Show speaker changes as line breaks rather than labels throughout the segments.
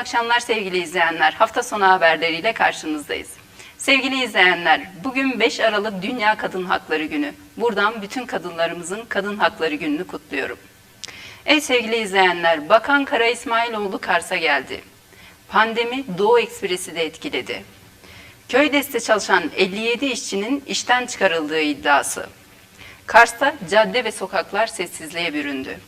Akşamlar sevgili izleyenler. Hafta sonu haberleriyle karşınızdayız. Sevgili izleyenler, bugün 5 Aralık Dünya Kadın Hakları Günü. Buradan bütün kadınlarımızın Kadın Hakları Günü'nü kutluyorum. Ey sevgili izleyenler, Bakan Kara İsmailoğlu Kars'a geldi. Pandemi Doğu Ekspresi de etkiledi. Köydeste çalışan 57 işçinin işten çıkarıldığı iddiası. Kars'ta cadde ve sokaklar sessizliğe büründü.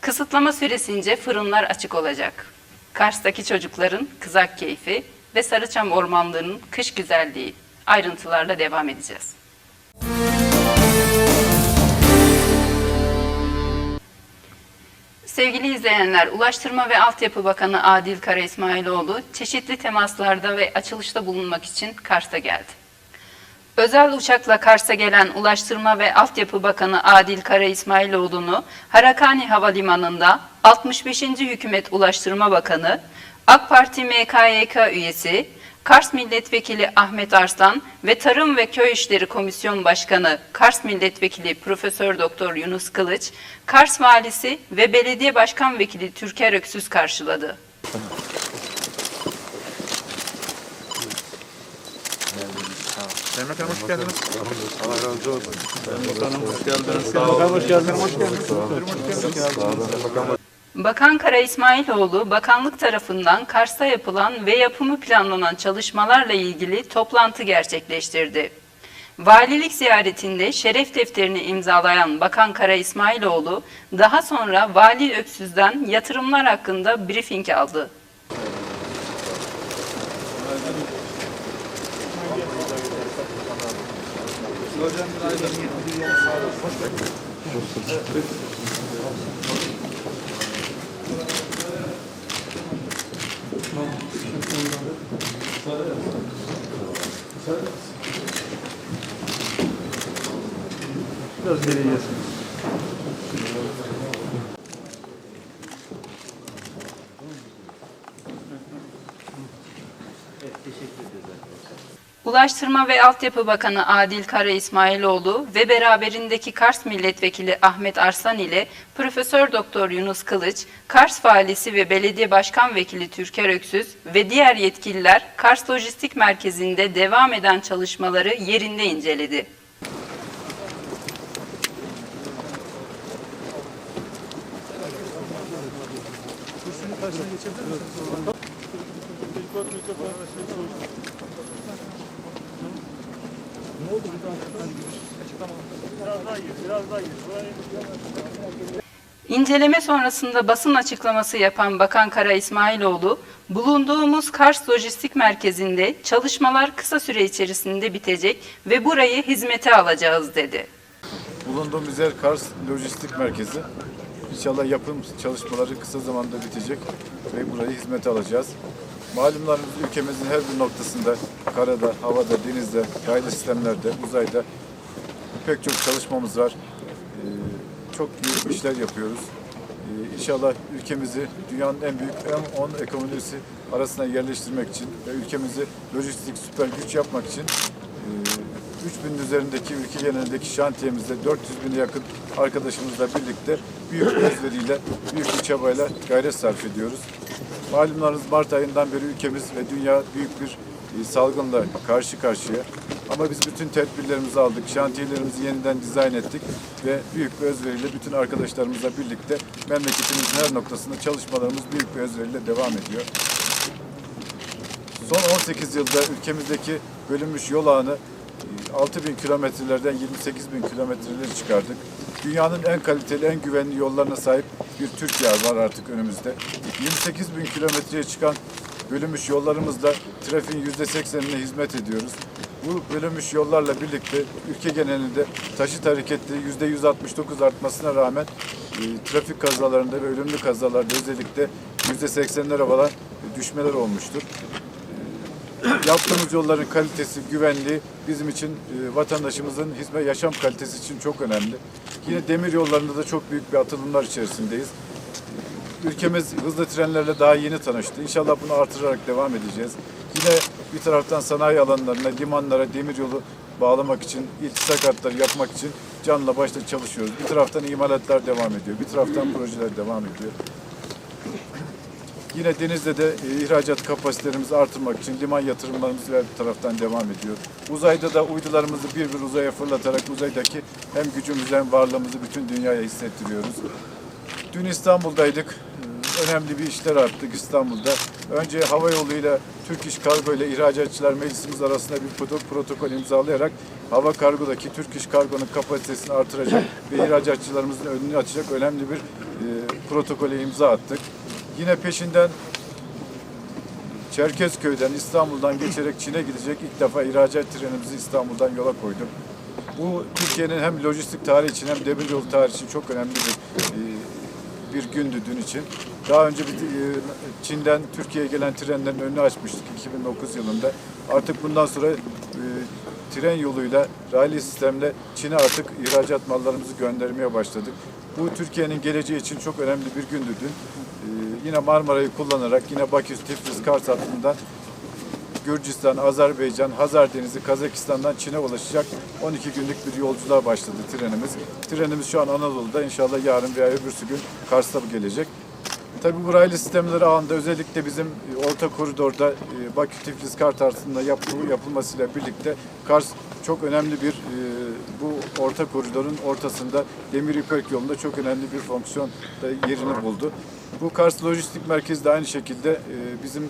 Kısıtlama süresince fırınlar açık olacak. Kars'taki çocukların kızak keyfi ve Sarıçam ormanlarının kış güzelliği ayrıntılarla devam edeceğiz. Sevgili izleyenler, Ulaştırma ve Altyapı Bakanı Adil Kara İsmailoğlu çeşitli temaslarda ve açılışta bulunmak için Kars'a geldi. Özel uçakla Kars'a gelen Ulaştırma ve Altyapı Bakanı Adil Kara İsmailoğlu'nu Harakani Havalimanı'nda 65. Hükümet Ulaştırma Bakanı, AK Parti MKYK üyesi, Kars Milletvekili Ahmet Arslan ve Tarım ve Köy İşleri Komisyon Başkanı Kars Milletvekili Profesör Doktor Yunus Kılıç, Kars Valisi ve Belediye Başkan Vekili Türker Öksüz karşıladı.
Sayın Bakanım hoş geldiniz.
Allah razı olsun.
Bakanım hoş geldiniz. Sayın Bakanım hoş geldiniz. Hoş geldiniz. Hoş geldiniz.
Bakan Kara İsmailoğlu, bakanlık tarafından Kars'ta yapılan ve yapımı planlanan çalışmalarla ilgili toplantı gerçekleştirdi. Valilik ziyaretinde şeref defterini imzalayan Bakan Kara İsmailoğlu, daha sonra Vali Öksüz'den yatırımlar hakkında briefing aldı.
Biraz geriye gelsin.
Ulaştırma ve Altyapı Bakanı Adil Kara İsmailoğlu ve beraberindeki Kars Milletvekili Ahmet Arslan ile Profesör Doktor Yunus Kılıç, Kars Valisi ve Belediye Başkan Vekili Türker Öksüz ve diğer yetkililer Kars Lojistik Merkezi'nde devam eden çalışmaları yerinde inceledi. İnceleme sonrasında basın açıklaması yapan Bakan Kara İsmailoğlu, bulunduğumuz Kars Lojistik Merkezi'nde çalışmalar kısa süre içerisinde bitecek ve burayı hizmete alacağız dedi.
Bulunduğumuz yer Kars Lojistik Merkezi. İnşallah yapım çalışmaları kısa zamanda bitecek ve burayı hizmete alacağız. Malumlarımız ülkemizin her bir noktasında karada, havada, denizde, yaylı sistemlerde, uzayda pek çok çalışmamız var. Ee, çok büyük işler yapıyoruz. Ee, İnşallah ülkemizi dünyanın en büyük en 10 ekonomisi arasına yerleştirmek için ve ülkemizi lojistik süper güç yapmak için e, 3000 üzerindeki ülke genelindeki şantiyemizde 400 bine yakın arkadaşımızla birlikte büyük özveriyle, büyük bir çabayla gayret sarf ediyoruz. Malumlarınız Mart ayından beri ülkemiz ve dünya büyük bir e, salgınla karşı karşıya. Ama biz bütün tedbirlerimizi aldık, şantiyelerimizi yeniden dizayn ettik ve büyük bir özveriyle bütün arkadaşlarımızla birlikte memleketimizin her noktasında çalışmalarımız büyük bir özveriyle devam ediyor. Son 18 yılda ülkemizdeki bölünmüş yol ağını 6 bin kilometrelerden 28 bin kilometreleri çıkardık. Dünyanın en kaliteli, en güvenli yollarına sahip bir Türkiye var artık önümüzde. 28 bin kilometreye çıkan bölünmüş yollarımızla trafiğin %80'ine hizmet ediyoruz. Bu bölünmüş yollarla birlikte ülke genelinde taşıt hareketli %169 artmasına rağmen e, trafik kazalarında ve ölümlü kazalarda özellikle %80'lere varan düşmeler olmuştur yaptığımız yolların kalitesi, güvenliği bizim için e, vatandaşımızın hizmet yaşam kalitesi için çok önemli. Yine demir yollarında da çok büyük bir atılımlar içerisindeyiz. Ülkemiz hızlı trenlerle daha yeni tanıştı. İnşallah bunu artırarak devam edeceğiz. Yine bir taraftan sanayi alanlarına, limanlara demir yolu bağlamak için, iltisak hatları yapmak için canla başla çalışıyoruz. Bir taraftan imalatlar devam ediyor, bir taraftan projeler devam ediyor. Yine denizde de e, ihracat kapasitelerimizi artırmak için liman yatırımlarımız bir taraftan devam ediyor. Uzayda da uydularımızı bir bir uzaya fırlatarak uzaydaki hem gücümüzü hem varlığımızı bütün dünyaya hissettiriyoruz. Dün İstanbul'daydık. Önemli bir işler yaptık İstanbul'da. Önce hava yoluyla Türk İş Kargo ile İhracatçılar Meclisimiz arasında bir proto- protokol imzalayarak hava kargodaki Türk İş Kargo'nun kapasitesini artıracak ve ihracatçılarımızın önünü açacak önemli bir e, protokole imza attık. Yine peşinden Çerkezköy'den İstanbul'dan geçerek Çin'e gidecek ilk defa ihracat trenimizi İstanbul'dan yola koyduk. Bu Türkiye'nin hem lojistik tarihi için hem demiryolu tarihi için çok önemli bir e, bir gündü dün için. Daha önce bir, e, Çin'den Türkiye'ye gelen trenlerin önünü açmıştık 2009 yılında. Artık bundan sonra e, tren yoluyla, raylı sistemle Çin'e artık ihracat mallarımızı göndermeye başladık. Bu Türkiye'nin geleceği için çok önemli bir gündü dün. E, yine Marmara'yı kullanarak yine Bakü, Tiflis, Kars hattından Gürcistan, Azerbaycan, Hazar Denizi, Kazakistan'dan Çin'e ulaşacak 12 günlük bir yolculuğa başladı trenimiz. Trenimiz şu an Anadolu'da inşallah yarın veya öbürsü gün Kars'ta gelecek. Tabi bu raylı sistemleri ağında özellikle bizim e, orta koridorda e, Bakü Tiflis Kars arasında yapı- yapılmasıyla birlikte Kars çok önemli bir e, bu orta koridorun ortasında Demir İpek yolunda çok önemli bir fonksiyon da yerini buldu. Bu Kars Lojistik Merkezi de aynı şekilde bizim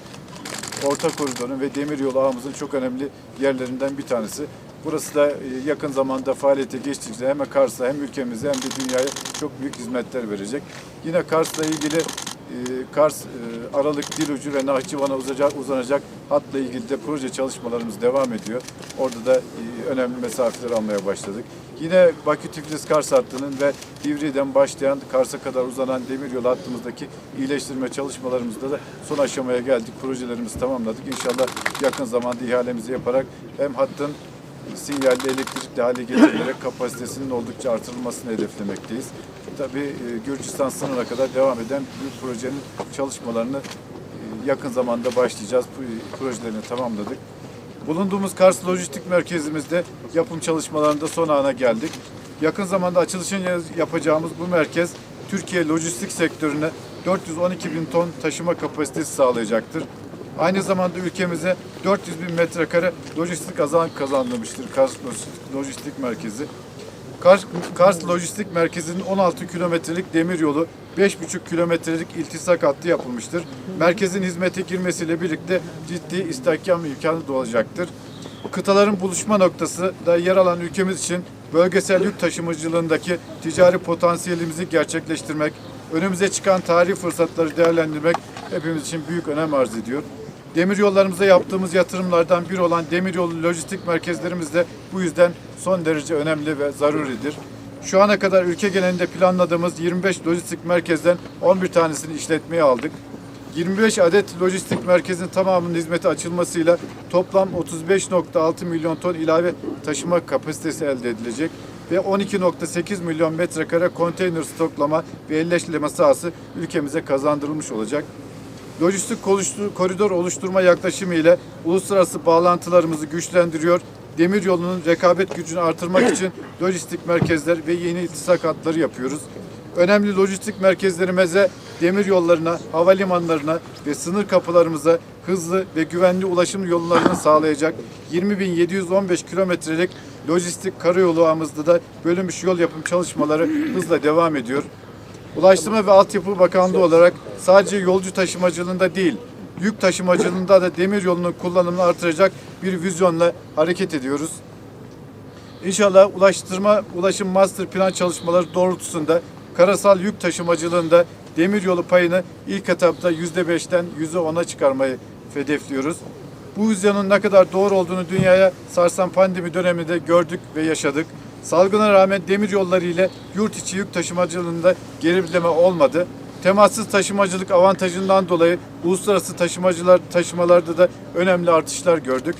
orta koridorun ve demiryolu ağımızın çok önemli yerlerinden bir tanesi. Burası da yakın zamanda faaliyete geçtikçe hem Kars'a hem ülkemize hem de dünyaya çok büyük hizmetler verecek. Yine Kars'la ilgili Kars e, Aralık Dilucu ve Nahçıvan'a uzanacak hatla ilgili de proje çalışmalarımız devam ediyor. Orada da e, önemli mesafeler almaya başladık. Yine Bakü Tiflis Kars hattının ve Divri'den başlayan Kars'a kadar uzanan demiryolu hattımızdaki iyileştirme çalışmalarımızda da son aşamaya geldik. Projelerimizi tamamladık. İnşallah yakın zamanda ihalemizi yaparak hem hattın sinyalli elektrikli hale getirilerek kapasitesinin oldukça artırılmasını hedeflemekteyiz. Tabii e, Gürcistan sınırına kadar devam eden bu projenin çalışmalarını e, yakın zamanda başlayacağız. Bu projelerini tamamladık. Bulunduğumuz Kars Lojistik Merkezimizde yapım çalışmalarında son ana geldik. Yakın zamanda açılışını yapacağımız bu merkez Türkiye lojistik sektörüne 412 bin ton taşıma kapasitesi sağlayacaktır. Aynı zamanda ülkemize 400 bin metrekare lojistik alan kazandırmıştır Kars Lojistik Merkezi. Kars, Kars Lojistik Merkezi'nin 16 kilometrelik demir yolu, 5,5 kilometrelik iltisak hattı yapılmıştır. Merkezin hizmete girmesiyle birlikte ciddi istihkam imkanı doğacaktır. Kıtaların buluşma noktası da yer alan ülkemiz için bölgesel yük taşımacılığındaki ticari potansiyelimizi gerçekleştirmek, önümüze çıkan tarihi fırsatları değerlendirmek hepimiz için büyük önem arz ediyor. Demir yollarımıza yaptığımız yatırımlardan biri olan demiryolu lojistik merkezlerimiz de bu yüzden son derece önemli ve zaruridir. Şu ana kadar ülke genelinde planladığımız 25 lojistik merkezden 11 tanesini işletmeye aldık. 25 adet lojistik merkezin tamamının hizmete açılmasıyla toplam 35.6 milyon ton ilave taşıma kapasitesi elde edilecek ve 12.8 milyon metrekare konteyner stoklama ve elleştirme sahası ülkemize kazandırılmış olacak. Lojistik koridor oluşturma yaklaşımı ile uluslararası bağlantılarımızı güçlendiriyor. Demir yolunun rekabet gücünü artırmak için lojistik merkezler ve yeni iltisak hatları yapıyoruz. Önemli lojistik merkezlerimize, demir yollarına, havalimanlarına ve sınır kapılarımıza hızlı ve güvenli ulaşım yollarını sağlayacak 20.715 kilometrelik lojistik karayolu ağımızda da bölünmüş yol yapım çalışmaları hızla devam ediyor. Ulaştırma ve Altyapı Bakanlığı olarak sadece yolcu taşımacılığında değil, yük taşımacılığında da demir yolunun kullanımını artıracak bir vizyonla hareket ediyoruz. İnşallah ulaştırma, ulaşım master plan çalışmaları doğrultusunda karasal yük taşımacılığında demiryolu payını ilk etapta yüzde beşten yüzde ona çıkarmayı hedefliyoruz. Bu vizyonun ne kadar doğru olduğunu dünyaya sarsan pandemi döneminde gördük ve yaşadık. Salgına rağmen demir yolları ile yurt içi yük taşımacılığında gerileme olmadı. Temassız taşımacılık avantajından dolayı uluslararası taşımacılar taşımalarda da önemli artışlar gördük.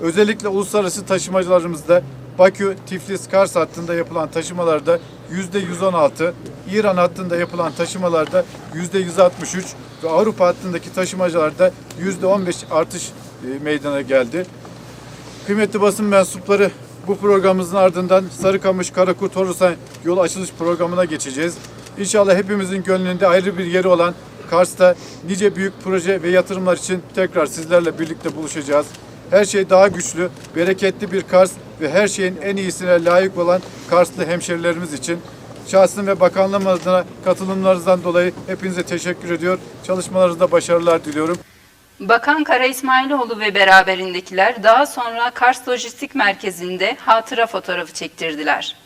Özellikle uluslararası taşımacılarımızda Bakü, Tiflis, Kars hattında yapılan taşımalarda yüzde 116, İran hattında yapılan taşımalarda yüzde 163 ve Avrupa hattındaki taşımacılarda yüzde 15 artış e, meydana geldi. Kıymetli basın mensupları bu programımızın ardından Sarıkamış, Karakurt, Horusan yol açılış programına geçeceğiz. İnşallah hepimizin gönlünde ayrı bir yeri olan Kars'ta nice büyük proje ve yatırımlar için tekrar sizlerle birlikte buluşacağız. Her şey daha güçlü, bereketli bir Kars ve her şeyin en iyisine layık olan Karslı hemşerilerimiz için şahsım ve bakanlığım adına katılımlarınızdan dolayı hepinize teşekkür ediyor. Çalışmalarınızda başarılar diliyorum.
Bakan Kara İsmailoğlu ve beraberindekiler daha sonra Kars Lojistik Merkezi'nde hatıra fotoğrafı çektirdiler.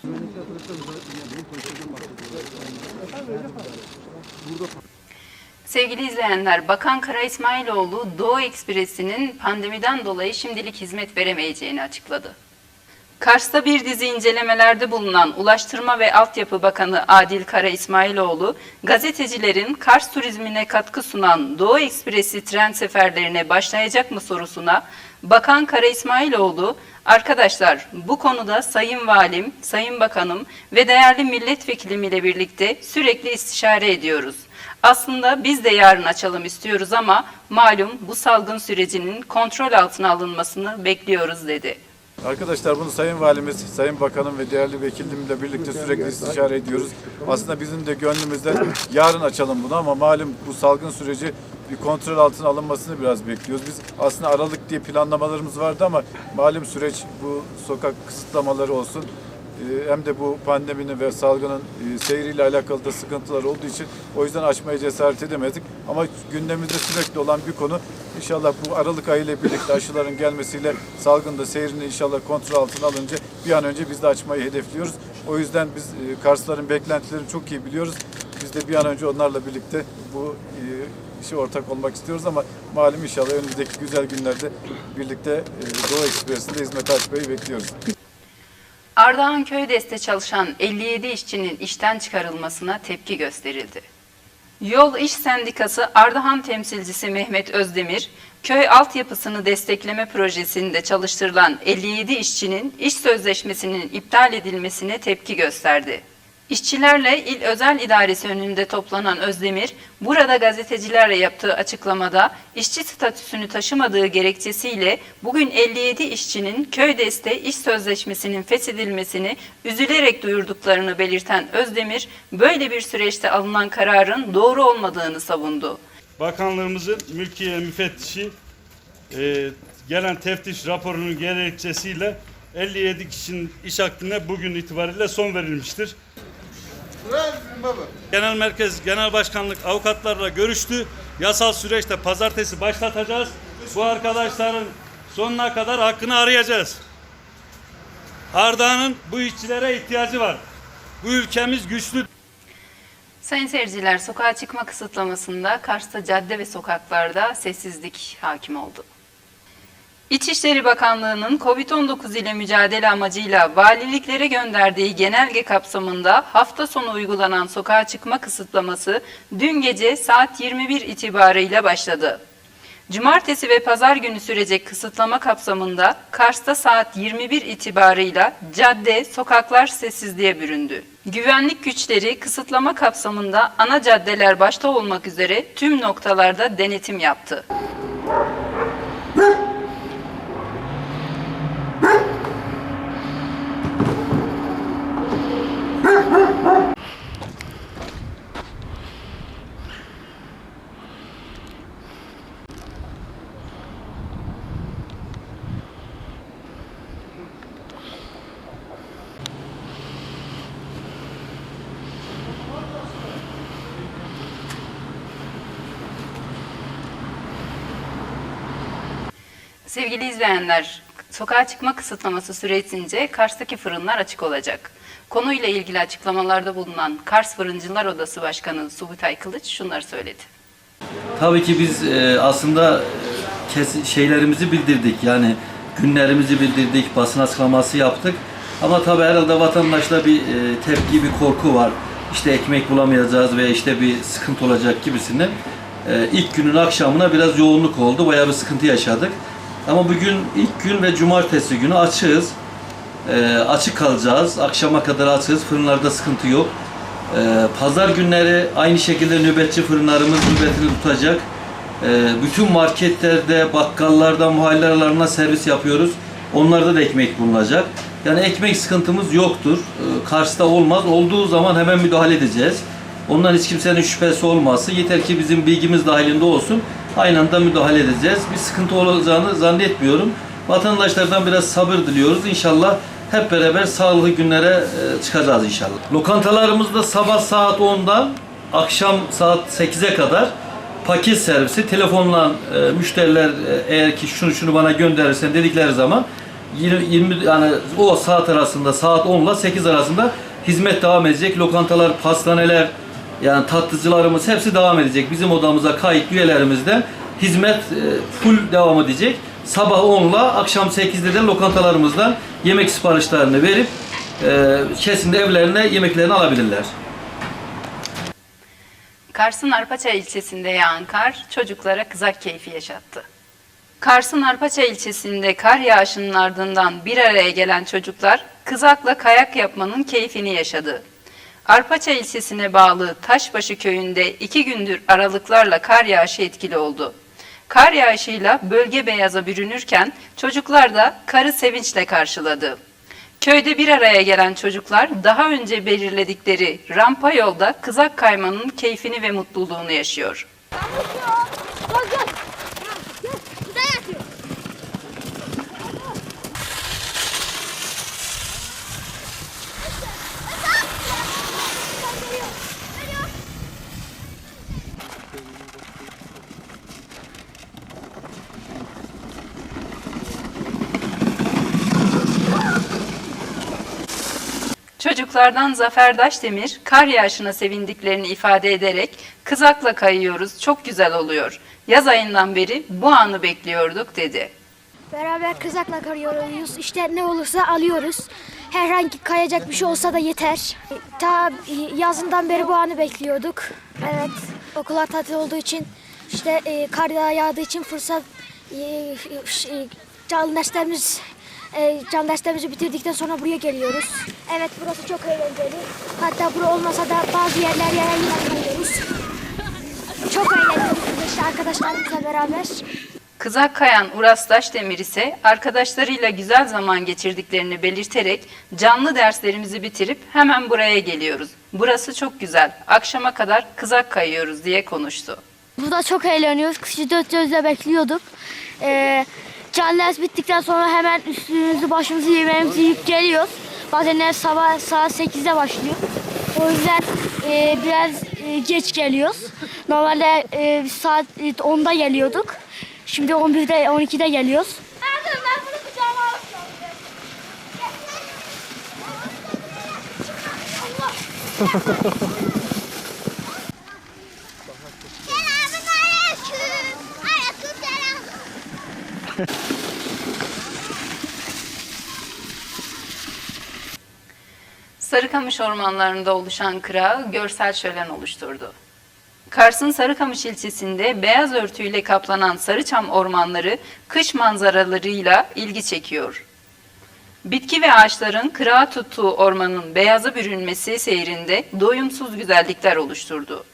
Sevgili izleyenler, Bakan Kara İsmailoğlu Doğu Ekspresi'nin pandemiden dolayı şimdilik hizmet veremeyeceğini açıkladı. Kars'ta bir dizi incelemelerde bulunan Ulaştırma ve Altyapı Bakanı Adil Kara İsmailoğlu, gazetecilerin Kars turizmine katkı sunan Doğu Ekspresi tren seferlerine başlayacak mı sorusuna Bakan Kara İsmailoğlu, arkadaşlar bu konuda Sayın Valim, Sayın Bakanım ve değerli milletvekilim ile birlikte sürekli istişare ediyoruz. Aslında biz de yarın açalım istiyoruz ama malum bu salgın sürecinin kontrol altına alınmasını bekliyoruz dedi.
Arkadaşlar bunu Sayın Valimiz, Sayın Bakanım ve değerli vekilimle birlikte sürekli istişare ediyoruz. Aslında bizim de gönlümüzde yarın açalım bunu ama malum bu salgın süreci bir kontrol altına alınmasını biraz bekliyoruz. Biz aslında Aralık diye planlamalarımız vardı ama malum süreç bu sokak kısıtlamaları olsun hem de bu pandeminin ve salgının e, seyriyle alakalı da sıkıntılar olduğu için o yüzden açmaya cesaret edemedik. Ama gündemimizde sürekli olan bir konu inşallah bu Aralık ayı ile birlikte aşıların gelmesiyle salgın da seyrini inşallah kontrol altına alınca bir an önce biz de açmayı hedefliyoruz. O yüzden biz e, Karsların beklentilerini çok iyi biliyoruz. Biz de bir an önce onlarla birlikte bu e, işe ortak olmak istiyoruz ama malum inşallah önümüzdeki güzel günlerde birlikte Doğu Ekspresi'nde hizmet açmayı bekliyoruz.
Ardahan Köydes'te çalışan 57 işçinin işten çıkarılmasına tepki gösterildi. Yol İş Sendikası Ardahan temsilcisi Mehmet Özdemir, köy altyapısını destekleme projesinde çalıştırılan 57 işçinin iş sözleşmesinin iptal edilmesine tepki gösterdi. İşçilerle İl Özel İdaresi önünde toplanan Özdemir, burada gazetecilerle yaptığı açıklamada işçi statüsünü taşımadığı gerekçesiyle bugün 57 işçinin Köydes'te iş sözleşmesinin feshedilmesini üzülerek duyurduklarını belirten Özdemir, böyle bir süreçte alınan kararın doğru olmadığını savundu.
Bakanlığımızın mülkiye müfettişi e, gelen teftiş raporunun gerekçesiyle 57 kişinin iş akdine bugün itibariyle son verilmiştir. Genel Merkez Genel Başkanlık avukatlarla görüştü. Yasal süreçte pazartesi başlatacağız. Bu arkadaşların sonuna kadar hakkını arayacağız. Ardahan'ın bu işçilere ihtiyacı var. Bu ülkemiz güçlü
Sayın seyirciler, sokağa çıkma kısıtlamasında Kars'ta cadde ve sokaklarda sessizlik hakim oldu. İçişleri Bakanlığı'nın COVID-19 ile mücadele amacıyla valiliklere gönderdiği genelge kapsamında hafta sonu uygulanan sokağa çıkma kısıtlaması dün gece saat 21 itibarıyla başladı. Cumartesi ve pazar günü sürecek kısıtlama kapsamında Kars'ta saat 21 itibarıyla cadde, sokaklar sessizliğe büründü. Güvenlik güçleri kısıtlama kapsamında ana caddeler başta olmak üzere tüm noktalarda denetim yaptı. Sevgili izleyenler, sokağa çıkma kısıtlaması süresince Kars'taki fırınlar açık olacak. Konuyla ilgili açıklamalarda bulunan Kars Fırıncılar Odası Başkanı Subutay Kılıç şunları söyledi.
Tabii ki biz e, aslında kes, şeylerimizi bildirdik. Yani günlerimizi bildirdik, basın açıklaması yaptık. Ama tabii herhalde vatandaşta bir e, tepki, bir korku var. İşte ekmek bulamayacağız veya işte bir sıkıntı olacak gibisinden. E, ilk günün akşamına biraz yoğunluk oldu. Bayağı bir sıkıntı yaşadık. Ama bugün ilk gün ve cumartesi günü açığız. E, açık kalacağız. Akşama kadar açığız. Fırınlarda sıkıntı yok. Ee, Pazar günleri aynı şekilde nöbetçi fırınlarımız nöbetini tutacak. Ee, Bütün marketlerde, bakkallarda, mahalle aralarına servis yapıyoruz. Onlarda da ekmek bulunacak. Yani ekmek sıkıntımız yoktur. Ee, Kars'ta olmaz. Olduğu zaman hemen müdahale edeceğiz. Ondan hiç kimsenin şüphesi olmasın. Yeter ki bizim bilgimiz dahilinde olsun. Aynı anda müdahale edeceğiz. Bir sıkıntı olacağını zannetmiyorum. Vatandaşlardan biraz sabır diliyoruz. İnşallah hep beraber sağlıklı günlere e, çıkacağız inşallah. Lokantalarımızda sabah saat 10'dan akşam saat 8'e kadar paket servisi telefonla e, müşteriler e, eğer ki şunu şunu bana gönderirsen dedikleri zaman 20, 20 yani o saat arasında saat 10 ile 8 arasında hizmet devam edecek. Lokantalar, pastaneler yani tatlıcılarımız hepsi devam edecek. Bizim odamıza kayıt üyelerimizden hizmet e, full devam edecek. Sabah 10 ile akşam 8'de de lokantalarımızdan yemek siparişlerini verip e, kesin evlerine yemeklerini alabilirler.
Kars'ın Arpaça ilçesinde yağan kar çocuklara kızak keyfi yaşattı. Kars'ın Arpaça ilçesinde kar yağışının ardından bir araya gelen çocuklar kızakla kayak yapmanın keyfini yaşadı. Arpaça ilçesine bağlı Taşbaşı köyünde iki gündür aralıklarla kar yağışı etkili oldu. Kar yağışıyla bölge beyaza bürünürken çocuklar da karı sevinçle karşıladı. Köyde bir araya gelen çocuklar daha önce belirledikleri rampa yolda kızak kaymanın keyfini ve mutluluğunu yaşıyor.
Bak gel.
Çocuklardan Zafer Daşdemir kar yağışına sevindiklerini ifade ederek kızakla kayıyoruz çok güzel oluyor. Yaz ayından beri bu anı bekliyorduk dedi.
Beraber kızakla karıyoruz. İşte ne olursa alıyoruz. Herhangi kayacak bir şey olsa da yeter. Ta yazından beri bu anı bekliyorduk. Evet. Okullar tatil olduğu için işte e, kar yağ- yağdığı için fırsat e, e, can derslerimiz e, can derslerimizi bitirdikten sonra buraya geliyoruz. Evet burası çok eğlenceli. Hatta bura olmasa da bazı yerler yere yine kayıyoruz. Çok biz işte arkadaşlarımızla beraber.
Kızak kayan Uras Daşdemir ise arkadaşlarıyla güzel zaman geçirdiklerini belirterek canlı derslerimizi bitirip hemen buraya geliyoruz. Burası çok güzel. Akşama kadar kızak kayıyoruz diye konuştu.
Burada çok eğleniyoruz. Kışı dört gözle bekliyorduk. Ee, can ders bittikten sonra hemen üstümüzü başımızı yemeğimizi yiyip geliyoruz. Bazen ev sabah saat 8'de başlıyor. O yüzden e, biraz e, geç geliyoruz. Normalde e, saat e, 10'da geliyorduk. Şimdi 11'de 12'de geliyoruz. ben bunu kucağıma Selamun
Sarıkamış ormanlarında oluşan kırağı görsel şölen oluşturdu. Kars'ın Sarıkamış ilçesinde beyaz örtüyle kaplanan Sarıçam ormanları kış manzaralarıyla ilgi çekiyor. Bitki ve ağaçların kırağı tuttuğu ormanın beyaza bürünmesi seyrinde doyumsuz güzellikler oluşturdu.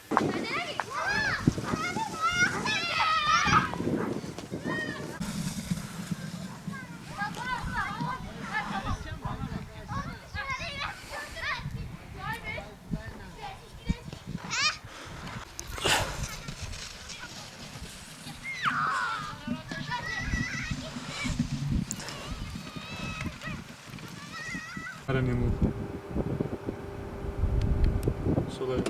Sol evet.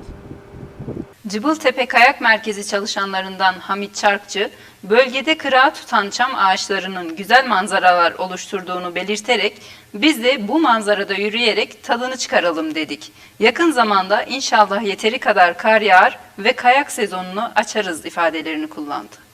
Cıbıltepe Kayak Merkezi çalışanlarından Hamit Çarkçı, bölgede kırağı tutan çam ağaçlarının güzel manzaralar oluşturduğunu belirterek biz de bu manzarada yürüyerek tadını çıkaralım dedik. Yakın zamanda inşallah yeteri kadar kar yağar ve kayak sezonunu açarız ifadelerini kullandı.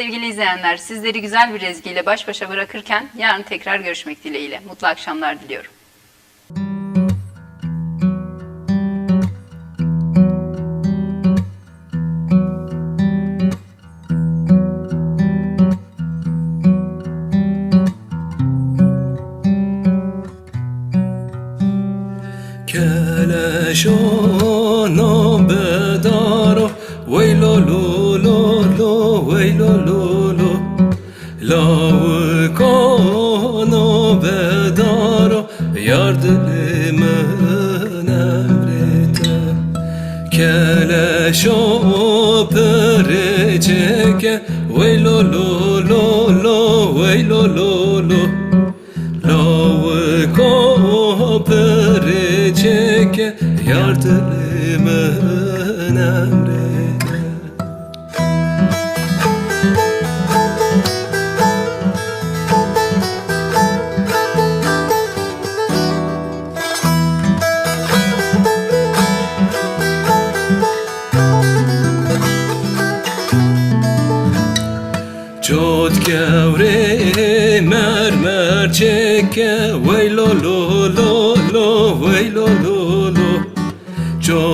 Sevgili izleyenler, sizleri güzel bir ezgiyle baş başa bırakırken yarın tekrar görüşmek dileğiyle. Mutlu akşamlar diliyorum.
O pereceke Vey lo lo lo lo Vey lo lo lo. Lavık o pereceke Yardımın emrine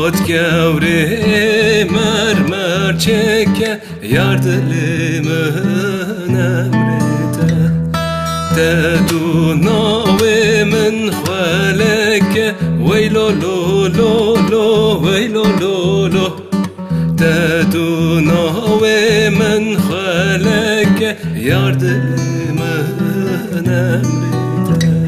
Çot gevre mermer çeke Yardımın emrede Teduna ve min haleke Vey lo lo lo lo Vey lo lo lo. Teduna ve men haleke Yardımın emrinde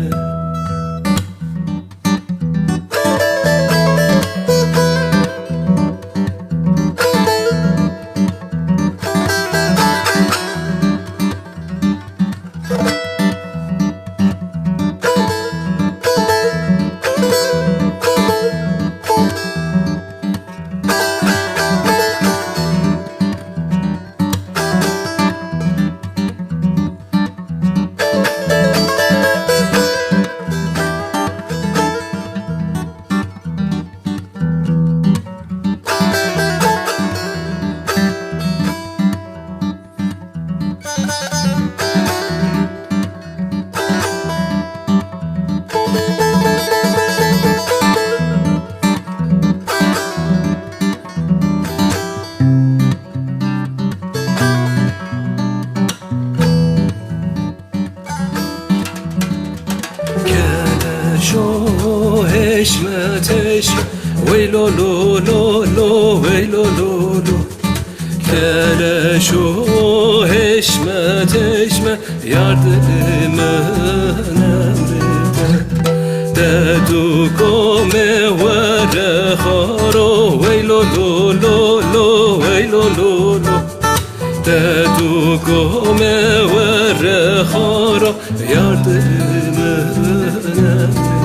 lo lo lo Vey lo lo lo. Keleş o heşmet heşmet Yardımın emrinde Dedu kome vere haro Vey lo lo lo lo Vey lo lo lo. Dedu kome vere haro Yardımın emrinde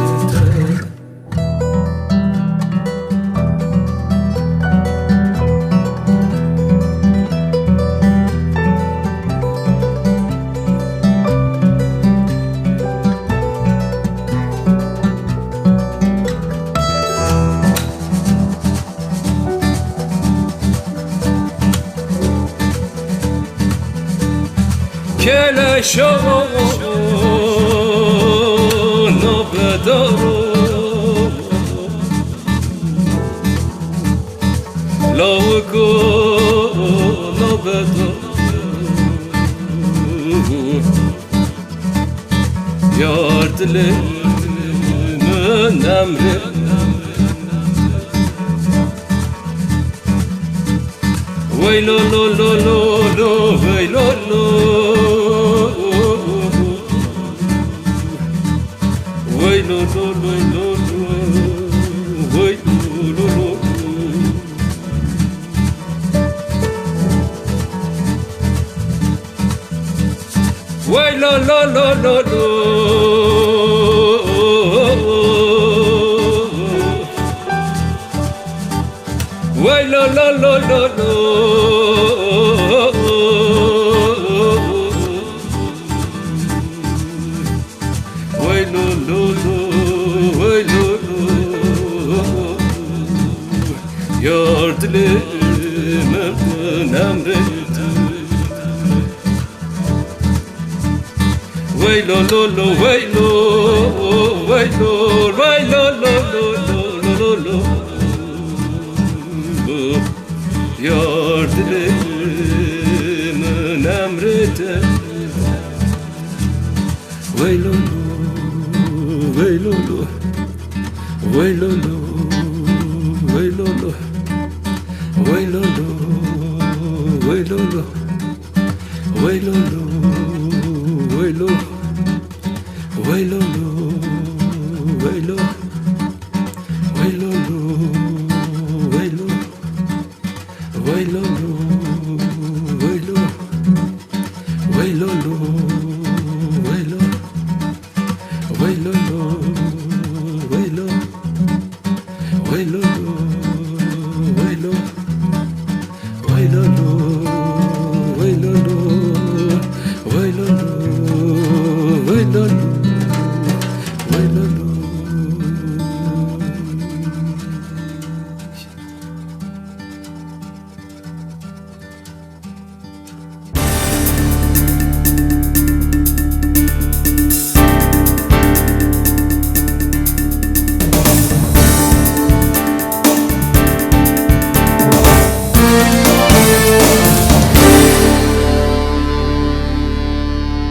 Keleş o nobedaro Lavıko nobedaro Yar dilimin emri. Vay lo lo lo lo lo Vay lo lo lo lo lo lo lo Vay lo lo lo Vay lo lo lo lo lo Yar dilimimden emretti Vay lo lo lo Vay lo Vay lo lo lo lo lo lo Yar dilimin emrede Vay lo lo Vay lo lo Vay lo Wailolo, wailo, wailolo, wailo, wailolo, wailo.